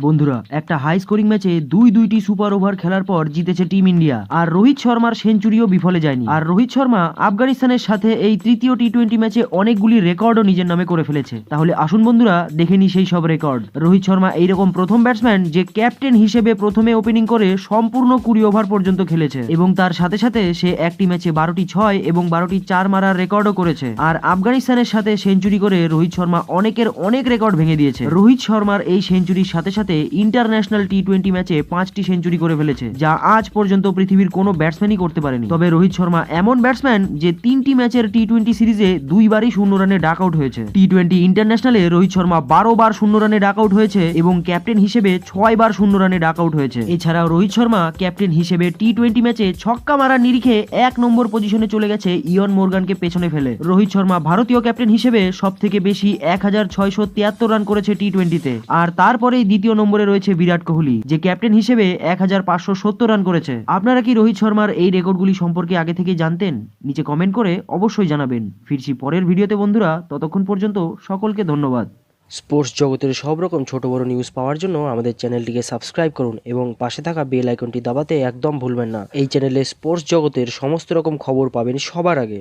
বন্ধুরা, একটা high scoring ম্যাচে দুই দুইটি সুপার ওভার খেলার পর জিতেছে টিম ইন্ডিয়া আর রোহিত শর্মার সেঞ্চুরিও বিফলে যায়নি। আর রোহিত শর্মা আফগানিস্তানের সাথে এই তৃতীয় টি টোয়েন্টি ম্যাচে অনেকগুলি রেকর্ডও নিজের নামে করে ফেলেছে। তাহলে আসুন বন্ধুরা, দেখে নি সেই সব রেকর্ড রোহিত শর্মা এইরকম প্রথম ব্যাটসম্যান যে ক্যাপ্টেন হিসেবে প্রথমে ওপেনিং করে সম্পূর্ণ কুড়ি ওভার পর্যন্ত খেলেছে। এবং তার সাথে সাথে সে একটি ম্যাচে বারোটি ছয় এবং বারোটি চার মারার রেকর্ডও করেছে। আর আফগানিস্তানের সাথে সেঞ্চুরি করে রোহিত শর্মা অনেকের অনেক রেকর্ড ভেঙে দিয়েছে। রোহিত শর্মার এই সেঞ্চুরির সাথে সাথে ইন্টারন্যাশনাল টি টোয়েন্টি ম্যাচে পাঁচটি সেঞ্চুরি করে ফেলেছে, যা আজ পর্যন্ত পৃথিবীর কোনো ব্যাটসম্যানই করতে পারেনি। তবে রোহিত শর্মা এমন ব্যাটসম্যান যে তিনটি ম্যাচের টি টোয়েন্টি সিরিজে দুইবারই শূন্য রানে ডাক আউট হয়েছে। টি টোয়েন্টি ইন্টারন্যাশনালে রোহিত শর্মা বারো বার শূন্য রানে ডাক আউট হয়েছে এবং ক্যাপ্টেন হিসেবে ছয় বার শূন্য রানে ডাক আউট হয়েছে। এছাড়াও রোহিত শর্মা ক্যাপ্টেন হিসেবে টি টোয়েন্টি ম্যাচে ছক্কা মারার নিরিখে এক নম্বর পজিশনে চলে গেছে ইয়ন মোরগানকে পেছনে ফেলে। রোহিত শর্মা ভারতীয় ক্যাপ্টেন হিসেবে সব থেকে বেশি এক হাজার ছয়শো তিয়াত্তর রান করেছে টি টোয়েন্টিতে আর তারপরেই দ্বিতীয় নম্বরে রয়েছে বিরাট কোহলি, যে ক্যাপ্টেন হিসেবে এক হাজার পাঁচশো সত্তর রান করেছে। আপনারা কি রোহিত শর্মার এই রেকর্ডগুলি সম্পর্কে আগে থেকে জানতেন? নিচে কমেন্ট করে অবশ্যই জানাবেন। ফিরছি পরের ভিডিওতে, বন্ধুরা, ততক্ষণ পর্যন্ত সকলকে ধন্যবাদ। স্পোর্টস জগতের সব রকম ছোট বড় নিউজ পাওয়ার জন্য আমাদের চ্যানেলটিকে সাবস্ক্রাইব করুন এবং পাশে থাকা বেল আইকনটি দাবাতে একদম ভুলবেন না। এই চ্যানেলে স্পোর্টস জগতের সমস্ত রকম খবর পাবেন সবার আগে।